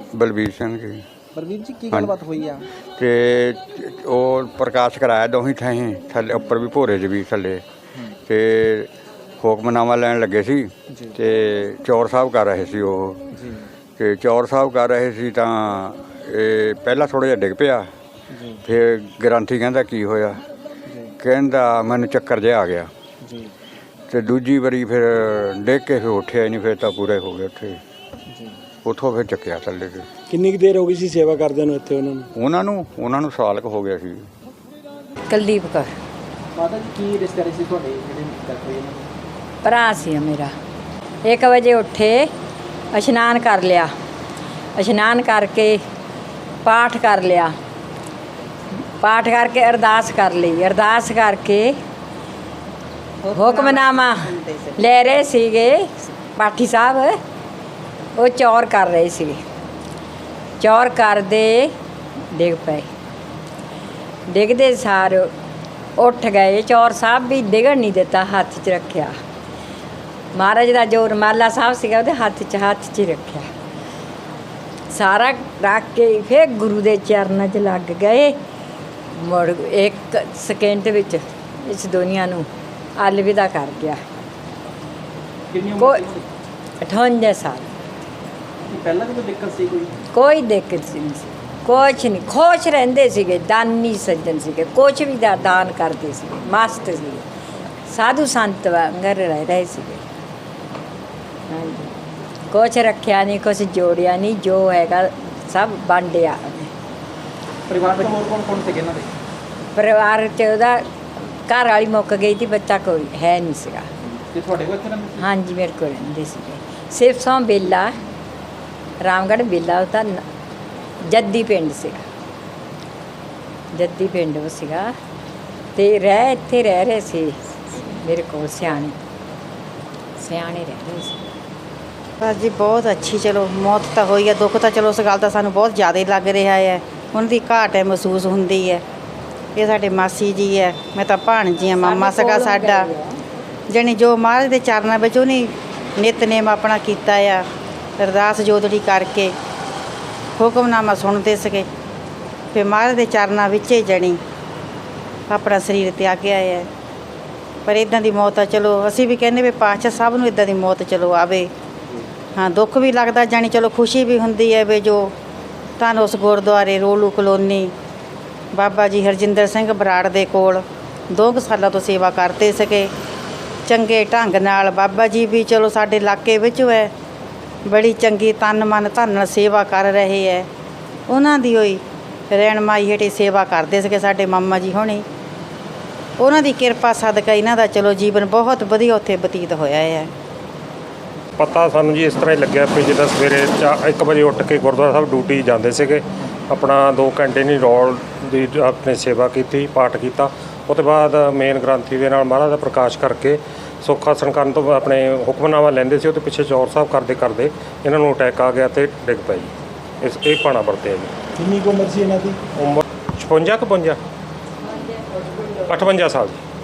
ਬਲਬੀਰ ਸਿੰਘ ਜੀ। ਬਰਵੀਰ ਜੀ ਕੀ ਗੱਲਬਾਤ ਹੋਈ ਆ? ਤੇ ਉਹ ਪ੍ਰਕਾਸ਼ ਕਰਾਇਆ ਦੋਹੀਂ ਥਾਈਂ ਥੱਲੇ ਉੱਪਰ ਵੀ ਭੋਰੇ 'ਚ ਵੀ ਥੱਲੇ। ਤੇ ਹੁਕਮਨਾਮਾ ਲੈਣ ਲੱਗੇ ਸੀ। ਤੇ ਚੌਰ ਸਾਹਿਬ ਕਰ ਰਹੇ ਸੀ ਉਹ। ਤੇ ਚੌਰ ਸਾਹਿਬ ਕਰ ਰਹੇ ਸੀ ਤਾਂ ਇਹ ਪਹਿਲਾਂ ਥੋੜਾ ਜਿਹਾ ਡਿੱਗ ਪਿਆ। ਫਿਰ ਗ੍ਰਾਂਥੀ ਕਹਿੰਦਾ ਕੀ ਹੋਇਆ? ਕਹਿੰਦਾ ਮੈਨੂੰ ਚੱਕਰ ਜਿਹਾ ਆ ਗਿਆ। ਤੇ ਦੂਜੀ ਵਾਰੀ ਫਿਰ ਡਿੱਗ ਕੇ ਫਿਰ ਉੱਠਿਆ ਨਹੀਂ ਫਿਰ ਤਾਂ ਪੂਰੇ ਹੋ ਗਏ ਉੱਥੇ। ਉੱਥੋਂ ਫਿਰ ਚੱਕਿਆ ਥੱਲੇ ਤੇ। ਕਿੰਨੀ ਕੁ ਦੇਰ ਹੋ ਗਈ ਸੀ ਸੇਵਾ ਕਰਦਿਆਂ ਨੂੰ ਇੱਥੇ ਉਹਨਾਂ ਨੂੰ? ਉਹਨਾਂ ਨੂੰ ਉਹਨਾਂ ਨੂੰ ਸਾਲ ਕੁ ਹੋ ਗਿਆ ਸੀ। ਕੁਲਦੀਪ ਕੌਰ। ਮਾਤਾ ਜੀ ਕੀ ਰਿਸ਼ਤੇਦਾਰੀ ਸੀ ਤੁਹਾਡੇ ਜਿਹੜੇ ਹੋਈ ਇਹਨਾਂ ਭਰਾ ਸੀ ਮੇਰਾ। 1 ਵਜੇ ਉੱਠੇ ਇਸ਼ਨਾਨ ਕਰ ਲਿਆ। ਇਸ਼ਨਾਨ ਕਰਕੇ ਪਾਠ ਕਰ ਲਿਆ। ਪਾਠ ਕਰਕੇ ਅਰਦਾਸ ਕਰ ਲਈ। ਅਰਦਾਸ ਕਰਕੇ ਹੁਕਮਨਾਮਾ ਲੈ ਰਹੇ ਸੀਗੇ ਪਾਠੀ ਸਾਹਿਬ। ਉਹ ਚੌਰ ਕਰ ਰਹੇ ਸੀਗੇ ਚੌਰ ਕਰਦੇ ਡਿੱਗ ਪਏ। ਡਿੱਗਦੇ ਸਾਰ ਉੱਠ ਗਏ। ਚੌਰ ਸਾਹਿਬ ਵੀ ਡਿੱਗਣ ਨਹੀਂ ਦਿੱਤਾ ਹੱਥ 'ਚ ਰੱਖਿਆ। ਮਹਾਰਾਜ ਦਾ ਜੋ ਰਮਾਲਾ ਸਾਹਿਬ ਸੀਗਾ ਉਹਦੇ ਹੱਥ 'ਚ ਹੱਥ 'ਚ ਹੀ ਰੱਖਿਆ। ਸਾਰਾ ਰੱਖ ਕੇ ਫਿਰ ਗੁਰੂ ਦੇ ਚਰਨਾਂ 'ਚ ਲੱਗ ਗਏ। ਮੁੜ ਇੱਕ ਸਕਿੰਟ ਵਿੱਚ ਇਸ ਦੁਨੀਆ ਨੂੰ ਅਲਵਿਦਾ ਕਰ ਗਿਆ। ਕਿੰਨੀ ਉਮਰ ਕੋਈ ਸੀ ਉਹਦੀ? 58 ਸਾਲ। ਪਹਿਲਾਂ ਕੋਈ ਦਿੱਕਤ ਸੀ ਕੋਈ? ਕੋਈ ਦਿੱਕਤ ਸੀ ਨਹੀਂ ਸੀ। ਕੁਛ ਨਹੀਂ। ਖੁਸ਼ ਰਹਿੰਦੇ ਸੀਗੇ ਦਾਨੀ ਸੱਜਣ ਸੀਗੇ। ਕੁਛ ਵੀ ਦਾ ਦਾਨ ਕਰਦੇ ਸੀਗੇ। ਮਸਤ ਸੀ ਸਾਧੂ ਸੰਤ ਵਾਂਗਰ ਰਹਿ ਰਹੇ ਸੀਗੇ। ਹਾਂਜੀ। ਕੁਛ ਰੱਖਿਆ ਨਹੀਂ ਕੁਛ ਜੋੜਿਆ ਨਹੀਂ। ਜੋ ਹੈਗਾ ਸਭ ਵੰਡਿਆ। ਪਰਿਵਾਰ ਵਿੱਚ ਹੋਰ ਕੌਣ ਕੌਣ ਸੀਗੇ ਇਹਨਾਂ ਦੇ? ਪਰਿਵਾਰ ਚ ਉਹਦਾ ਘਰ ਵਾਲੀ ਮੁੱਕ ਗਈ ਸੀ ਬੱਚਾ ਕੋਈ ਹੈ ਨਹੀਂ ਸੀਗਾ। ਤੇ ਤੁਹਾਡੇ ਕੋਲ ਇੱਥੇ ਰਹਿੰਦੇ ਸੀ? ਹਾਂਜੀ ਮੇਰੇ ਕੋਲ ਰਹਿੰਦੇ ਸੀਗੇ। ਸਿਰਫ ਸੋਂ ਬੇਲਾ। ਰਾਮਗੜ੍ਹ ਬੇਲਾ ਉਹ ਤਾਂ ਨ- ਜੱਦੀ ਪਿੰਡ ਸੀਗਾ। ਜੱਦੀ ਪਿੰਡ ਉਹ ਸੀਗਾ ਤੇ ਰਹਿ ਇੱਥੇ ਰਹਿ ਰਹੇ ਸੀ ਮੇਰੇ ਕੋਲ ਸਿਆਣੇ। ਸਿਆਣੇ ਰਹਿ ਰਹੇ ਸੀ। ਬਸ ਜੀ ਬਹੁਤ ਅੱਛੀ ਚਲੋ ਮੌਤ ਤਾਂ ਹੋਈ ਹੈ ਦੁੱਖ ਤਾਂ ਚਲੋ ਉਸ ਗੱਲ ਦਾ ਸਾਨੂੰ ਬਹੁਤ ਜ਼ਿਆਦਾ ਲੱਗ ਰਿਹਾ ਹੈ ਉਹਨਾਂ ਦੀ ਘਾਟ ਹੈ ਮਹਿਸੂਸ ਹੁੰਦੀ ਹੈ। ਇਹ ਸਾਡੇ ਮਾਸੀ ਜੀ ਹੈ ਮੈਂ ਤਾਂ ਭਾਣਜੀ ਆ ਮਾਮਾ ਸਗਾ ਸਾਡਾ। ਜਣੀ ਜੋ ਮਹਾਰਾਜ ਦੇ ਚਰਨਾਂ ਵਿੱਚ ਉਹਨੇ ਨਿਤਨੇਮ ਆਪਣਾ ਕੀਤਾ ਆ। ਅਰਦਾਸ ਜੋਦੜੀ ਕਰਕੇ ਹੁਕਮਨਾਮਾ ਸੁਣਦੇ ਸਕੇ। ਫਿਰ ਮਹਾਰਾਜ ਦੇ ਚਰਨਾਂ ਵਿੱਚ ਹੀ ਜਣੀ। ਆਪਣਾ ਸਰੀਰ ਤਿਆਗਿਆ ਹੈ। ਪਰ ਇਦਾਂ ਦੀ ਮੌਤ ਆ, ਚਲੋ ਅਸੀਂ ਵੀ ਕਹਿੰਦੇ ਵੀ ਪਾਤਸ਼ਾਹ ਸਭ ਨੂੰ ਇਦਾਂ ਦੀ ਮੌਤ ਚਲੋ ਆਵੇ। ਹਾਂ, ਦੁੱਖ ਵੀ ਲੱਗਦਾ ਜਾਣੀ ਚਲੋ ਖੁਸ਼ੀ ਵੀ ਹੁੰਦੀ ਹੈ ਵੀ ਜੋ ਧੰਨ ਉਸ ਗੁਰਦੁਆਰੇ ਰੋਲੂ ਕਲੋਨੀ, ਬਾਬਾ ਜੀ ਹਰਜਿੰਦਰ ਸਿੰਘ ਬਰਾੜ ਦੇ ਕੋਲ ਦੋ ਕੁ ਸਾਲਾਂ ਤੋਂ ਸੇਵਾ ਕਰਦੇ ਸਕੇ। ਚੰਗੇ ਢੰਗ ਨਾਲ ਬਾਬਾ ਜੀ ਵੀ ਚਲੋ ਸਾਡੇ ਇਲਾਕੇ ਵਿੱਚ ਹੈ। ਬੜੀ ਚੰਗੀ ਤਨ ਮਨ ਧਨ ਨਾਲ ਸੇਵਾ ਕਰ ਰਹੇ ਹੈ ਉਹਨਾਂ ਦੀ ਹੋਈ ਰਹਿਣਮਾਈ ਹੇਠੇ ਸੇਵਾ ਕਰਦੇ ਸੀਗੇ ਸਾਡੇ ਮਾਮਾ ਜੀ ਹੋਣੀ। ਉਹਨਾਂ ਦੀ ਕਿਰਪਾ ਸਦਕਾ ਇਹਨਾਂ ਦਾ ਚਲੋ ਜੀਵਨ ਬਹੁਤ ਵਧੀਆ ਉੱਥੇ ਬਤੀਤ ਹੋਇਆ ਹੈ ਪਤਾ ਸਾਨੂੰ ਜੀ ਇਸ ਤਰ੍ਹਾਂ ਹੀ ਲੱਗਿਆ ਵੀ ਜਿੱਦਾਂ ਸਵੇਰੇ 1 ਵਜੇ ਉੱਠ ਕੇ ਗੁਰਦੁਆਰਾ ਸਾਹਿਬ ਡਿਊਟੀ ਜਾਂਦੇ ਸੀਗੇ। ਆਪਣਾ 2 ਘੰਟੇ ਨਹੀਂ ਰੋਲ ਦੀ ਆਪਣੇ ਸੇਵਾ ਕੀਤੀ, ਪਾਠ ਕੀਤਾ। ਉਹ ਤੋਂ ਬਾਅਦ ਮੇਨ ਗ੍ਰੰਥੀ ਦੇ ਨਾਲ ਮਹਾਰਾਜ ਦਾ ਪ੍ਰਕਾਸ਼ ਕਰਕੇ ਸੁੱਖ ਆਸਣ ਕਰਨ ਤੋਂ ਆਪਣੇ ਹੁਕਮਨਾਮਾ ਲੈਂਦੇ ਸੀ ਉਹਦੇ ਪਿੱਛੇ ਚੌਰ ਸਾਹਿਬ ਕਰਦੇ ਕਰਦੇ ਇਹਨਾਂ ਨੂੰ ਅਟੈਕ ਆ ਗਿਆ ਤੇ ਡਿੱਗ ਪਏ ਜੀ। ਇਸ ਇਹ ਪਾਣਾ ਵਰਤਿਆ ਜੀ। ਕਿੰਨੀ ਕੁ ਉਮਰ ਸੀ ਇਹਨਾਂ ਦੀ? ਉਮਰ 56 ਕੁ 55 58 ਸਾਲ ਜੀ।